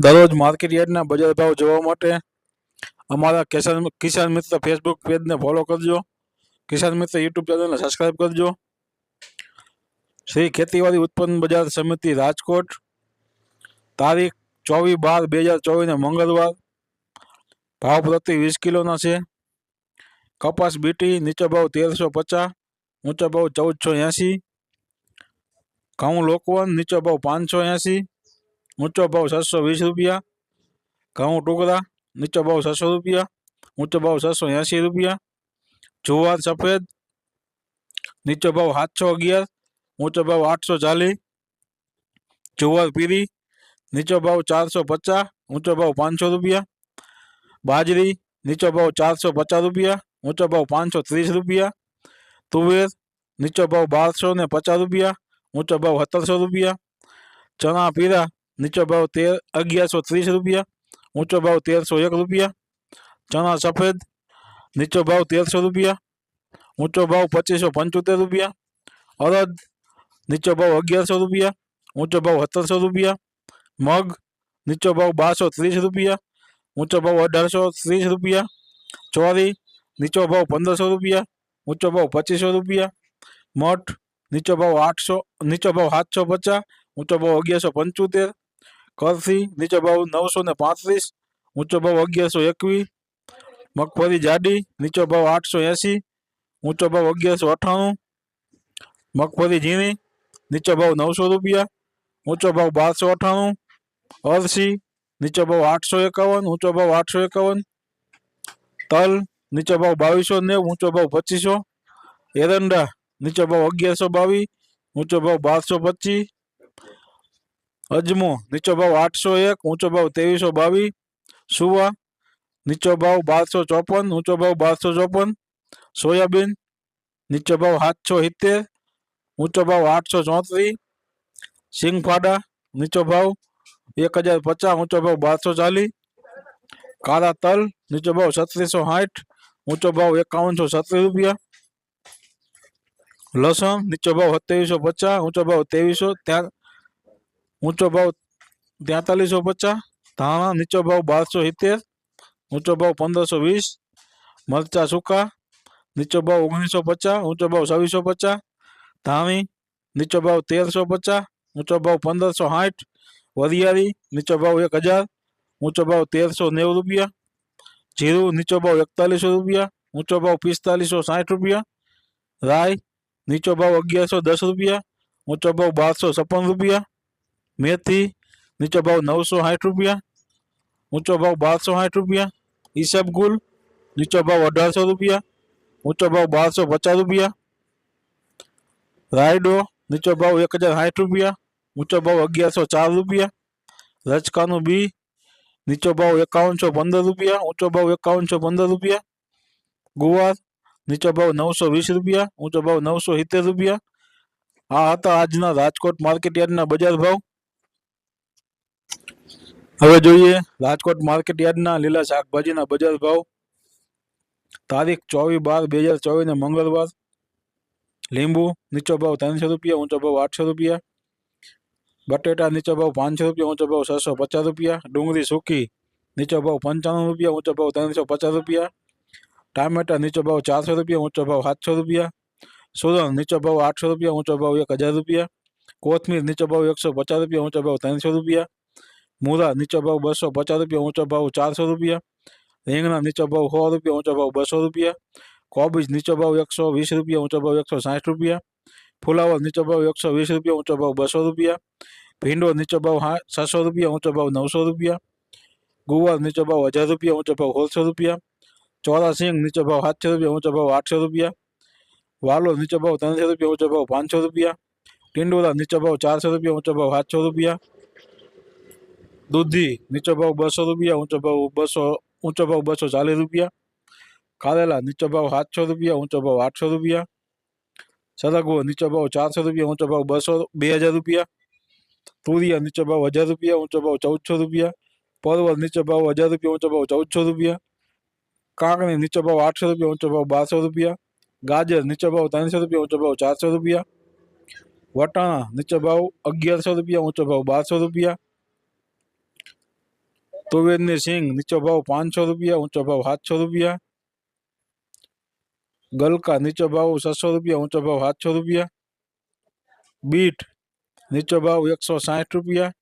દરરોજ માર્કેટ યાર્ડના બજાર ભાવ જોવા માટે અમારા કિસાન કિસાન મિત્ર ફેસબુક પેજને ફોલો કરજો કિસાન મિત્ર યુટ્યુબ ચેનલને સબસ્ક્રાઈબ કરજો શ્રી ખેતીવાડી ઉત્પન્ન બજાર સમિતિ રાજકોટ તારીખ ચોવીસ બાર બે હજાર ચોવીસને મંગળવાર ભાવ પ્રતિ વીસ કિલોના છે કપાસ બીટી નીચો ભાવ તેરસો પચાસ ઊંચો ભાવ ચૌદસો એંસી ઘઉં લોકવન નીચો ભાવ પાંચસો એંસી ઊંચો ભાવ છસો વીસ રૂપિયા ઘઉં ટુકડા નીચો ભાવ છસો રૂપિયા ઊંચો ભાવ છસો એંસી રૂપિયા જુવાર સફેદ નીચો ભાવ સાતસો અગિયાર ઊંચો ભાવ આઠસો ચાલીસ જુવાર પીરી નીચો ભાવ ચારસો પચાસ ઊંચો ભાવ પાંચસો રૂપિયા બાજરી નીચો ભાવ ચારસો પચાસ રૂપિયા ઊંચો ભાવ પાંચસો ત્રીસ રૂપિયા તુવેર નીચો ભાવ બારસો ને પચાસ રૂપિયા ઊંચો ભાવ સત્તરસો રૂપિયા ચણા પીરા નીચો ભાવ તેર અગિયારસો ત્રીસ રૂપિયા ઊંચો ભાવ તેરસો એક રૂપિયા ચણા સફેદ નીચો ભાવ તેરસો રૂપિયા ઊંચો ભાવ પચીસો પંચોતેર રૂપિયા અડદ નીચો ભાવ અગિયારસો રૂપિયા ઊંચો ભાવ સત્તરસો રૂપિયા મગ નીચો ભાવ બારસો ત્રીસ રૂપિયા ઊંચો ભાવ અઢારસો ત્રીસ રૂપિયા ચોરી નીચો ભાવ પંદરસો રૂપિયા ઊંચો ભાવ પચીસો રૂપિયા મઠ નીચો ભાવ આઠસો નીચો ભાવ સાતસો પચાસ ઊંચો ભાવ અગિયારસો પંચોતેર કરસી નીચો ભાવ નવસો ને પાંત્રીસ, ઊંચો ભાવ અગિયારસો એકવીસ, મગફળી જાડી, નીચો ભાવ આઠસો એંસી, ઊંચો ભાવ અગિયારસો અઠ્ઠાણું, મગફળી ઝીણી, નીચો ભાવ નવસો રૂપિયા, ઊંચો ભાવ બારસો અઠ્ઠાણું અરસી નીચો ભાવ આઠસો એકાવન, ઊંચો ભાવ આઠસો એકાવન, તલ, નીચો ભાવ બાવીસો નેવું ઊંચો ભાવ પચીસો, એરંડા, નીચો ભાવ અગિયારસો બાવીસ, ઊંચો ભાવ બારસો પચીસ અજમો, નીચો ભાવ આઠસો એક, ઊંચો ભાવ ત્રેવીસો બાવીસ, સુવા, નીચો ભાવ બારસો ચોપન, ઊંચો ભાવ બારસો ચોપન, સોયાબીન, નીચો ભાવ સાતસો સિત્તેર, ઊંચો ભાવ આઠસો ચોત્રીસ, સિંગફાડા, નીચો ભાવ એક હજાર પચાસ, ઊંચો ભાવ બારસો ચાલીસ, કાળા તલ, નીચો ભાવ છત્રીસો સાઠ, ઊંચો ભાવ એકાવનસો છત્રીસ રૂપિયા, લસણ, નીચો ભાવ સત્યાવીસો પચાસ, ઊંચો ભાવ ત્રેવીસો, ત્યાં ઊંચો ભાવ તેતાલીસો પચાસ ધાણા નીચો ભાવ બારસો સિત્તેર ઊંચો ભાવ પંદરસો વીસ મરચા સૂકા નીચો ભાવ ઓગણીસો પચાસ ઊંચો ભાવ છવ્વીસો પચાસ ધાણી નીચો ભાવ તેરસો પચાસ ઊંચો ભાવ પંદરસો સાઠ વરિયાળી નીચો ભાવ એક હજાર ઊંચો ભાવ તેરસો નેવું રૂપિયા જીરું નીચો ભાવ એકતાલીસો રૂપિયા ઊંચો ભાવ પિસ્તાલીસો સાઠ રૂપિયા રાય નીચો ભાવ અગિયારસો દસ રૂપિયા ઊંચો ભાવ બારસો છપ્પન રૂપિયા મેથી નીચો ભાવ નવસો સાઠ રૂપિયા ઊંચો ભાવ બારસો સાઠ રૂપિયા ઈસબગુલ નીચો ભાવ અઢારસો રૂપિયા ઊંચો ભાવ બારસો પચાસ રૂપિયા રાયડો નીચો ભાવ એક હજાર સાઠ રૂપિયા ઊંચો ભાવ અગિયારસો ચાર રૂપિયા રચકાનું બી નીચો ભાવ એકાવનસો પંદર રૂપિયા ઊંચો ભાવ એકાવનસો પંદર રૂપિયા ગુવાર નીચો ભાવ નવસો વીસ રૂપિયા ઊંચો ભાવ નવસો સિત્તેર રૂપિયા આ હતા આજના રાજકોટ માર્કેટ યાર્ડના બજાર ભાવ હવે જોઈએ રાજકોટ માર્કેટ યાર્ડના લીલા શાકભાજીના બજાર ભાવ તારીખ ચોવીસ બાર બે હજાર ચોવીસને મંગળવાર લીંબુ નીચો ભાવ ત્રણસો રૂપિયા ઊંચો ભાવ આઠસો રૂપિયા બટેટા નીચો ભાવ પાંચસો રૂપિયા ઊંચો ભાવ છસો પચાસ રૂપિયા ડુંગળી સૂકી નીચો ભાવ પંચાણું રૂપિયા ઊંચો ભાવ ત્રણસો પચાસ રૂપિયા ટામેટા નીચો ભાવ ચારસો રૂપિયા ઊંચો ભાવ સાતસો રૂપિયા સુરણ નીચો ભાવ આઠસો રૂપિયા ઊંચો ભાવ એક હજાર રૂપિયા કોથમીર નીચો ભાવ એકસો પચાસ રૂપિયા ઊંચો ભાવ ત્રણસો રૂપિયા મૂળા નીચો ભાવ બસો પચાસ રૂપિયા ઊંચો ભાવ ચારસો રૂપિયા રીંગણા નીચો ભાવ સો રૂપિયા ઊંચો ભાવ બસો રૂપિયા કોબીજ નીચો ભાવ એકસો વીસ રૂપિયા ઊંચો ભાવ એકસો સાઠ રૂપિયા ફુલાવર નીચો ભાવ એકસો વીસ રૂપિયા ઊંચો ભાવ બસો રૂપિયા ભીંડો નીચો ભાવ હા છસો રૂપિયા ઊંચો ભાવ નવસો રૂપિયા ગુવાર નીચો ભાવ હજાર રૂપિયા ઊંચો ભાવ સોળસો રૂપિયા ચોરા સિંગ નીચો ભાવ સાતસો રૂપિયા ઊંચો ભાવ આઠસો રૂપિયા વાલો નીચો ભાવ ત્રણસો રૂપિયા ઊંચો ભાવ પાંચસો રૂપિયા ટિંડોરા નીચો ભાવ ચારસો રૂપિયા ઊંચો ભાવ સાતસો રૂપિયા દૂધી નીચો ભાવ બસો રૂપિયા ઊંચો ભાવ બસો ઊંચો ભાવ બસો ચાલીસ રૂપિયા કારેલા નીચો ભાવ સાતસો રૂપિયા ઊંચો ભાવ આઠસો રૂપિયા સરગવો નીચો ભાવ ચારસો રૂપિયા ઊંચો ભાવ બસો બે હજાર રૂપિયા તુરિયા નીચો ભાવ હજાર રૂપિયા ઊંચો ભાવ ચૌદસો રૂપિયા પરવળ નીચો ભાવ હજાર રૂપિયા ઊંચો ભાવ ચૌદસો રૂપિયા કાકણી નીચો ભાવ આઠસો રૂપિયા ઊંચો ભાવ બારસો રૂપિયા ગાજર નીચો ભાવ ત્રણસો રૂપિયા ઊંચો ભાવ ચારસો રૂપિયા વટાણા નીચો ભાવ અગિયારસો રૂપિયા ઊંચો ભાવ બારસો રૂપિયા તુવેરની સિંગ નીચો ભાવ પાંચસો રૂપિયા ઊંચો ભાવ સાતસો રૂપિયા ગલકા નીચો ભાવ છસો રૂપિયા ઊંચો ભાવ સાતસો રૂપિયા બીટ નીચો ભાવ એકસો સાઠ રૂપિયા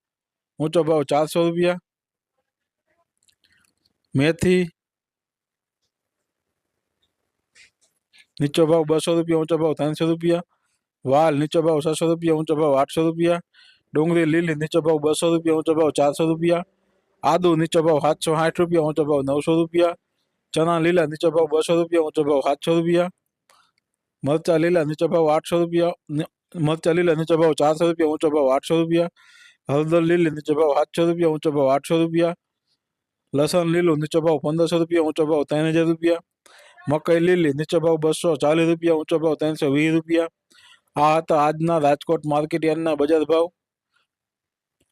ઊંચો ભાવ ચારસો રૂપિયા મેથી નીચો ભાવ બસો રૂપિયા ઊંચો ભાવ ત્રણસો રૂપિયા વાલ નીચો ભાવ છસો રૂપિયા ઊંચો ભાવ આઠસો રૂપિયા ડુંગળી લીલી નીચો ભાવ બસો રૂપિયા ઊંચો ભાવ ચારસો રૂપિયા આદુ નીચો ભાવ સાતસો સાઠ રૂપિયા ઊંચો ભાવ નવસો રૂપિયા ચણા લીલા નીચો ભાવ બસો રૂપિયા ઊંચો ભાવ સાતસો રૂપિયા મરચા લીલા નીચો ભાવ આઠસો રૂપિયા ની- મરચા લીલા નીચો ભાવ ચારસો રૂપિયા ઊંચો ભાવ આઠસો રૂપિયા હળદર લીલી નીચો ભાવ સાતસો રૂપિયા ઊંચો ભાવ આઠસો રૂપિયા લસણ લીલું નીચો ભાવ પંદરસો રૂપિયા ઊંચો ભાવ ત્રણ હજાર રૂપિયા મકાઈ લીલી નીચો ભાવ બસો ચાલીસ રૂપિયા ઊંચો ભાવ ત્રણસો વીસ રૂપિયા આ હતા આજના રાજકોટ માર્કેટ યાર્ડના બજાર ભાવ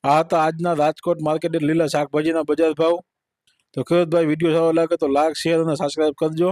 આ હતા આજના રાજકોટ માર્કેટ લીલા શાકભાજીના બજાર ભાવ. તો ખેડૂતભાઈ વીડિયો સારો લાગે તો લાઈક શેર અને સબસ્ક્રાઈબ કરજો.